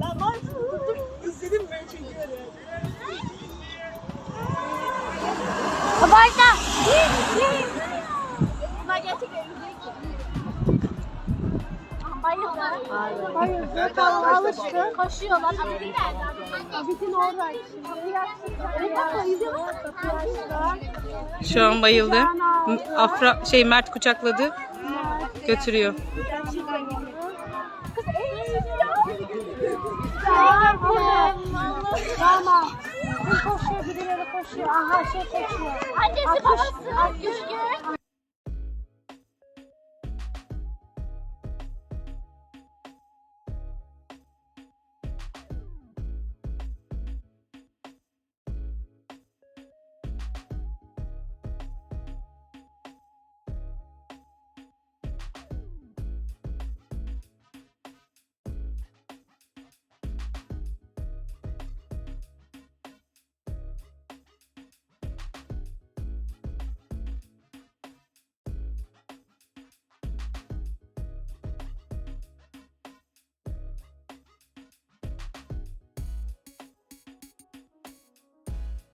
Ben var izledim böyle çekiyor ya. Kabarda. Bunlar gerçekten yüzeyik. Bayıldı. Bayıldı. Tamam alıştı. Koşuyorlar. Abidin orada. Şu an bayıldı. Afra şey Mert kucakladı. Götürüyor. Tamam. Koşuyor birileri koşuyor. Aha şey koşuyor. Annesi babası. Gülgün.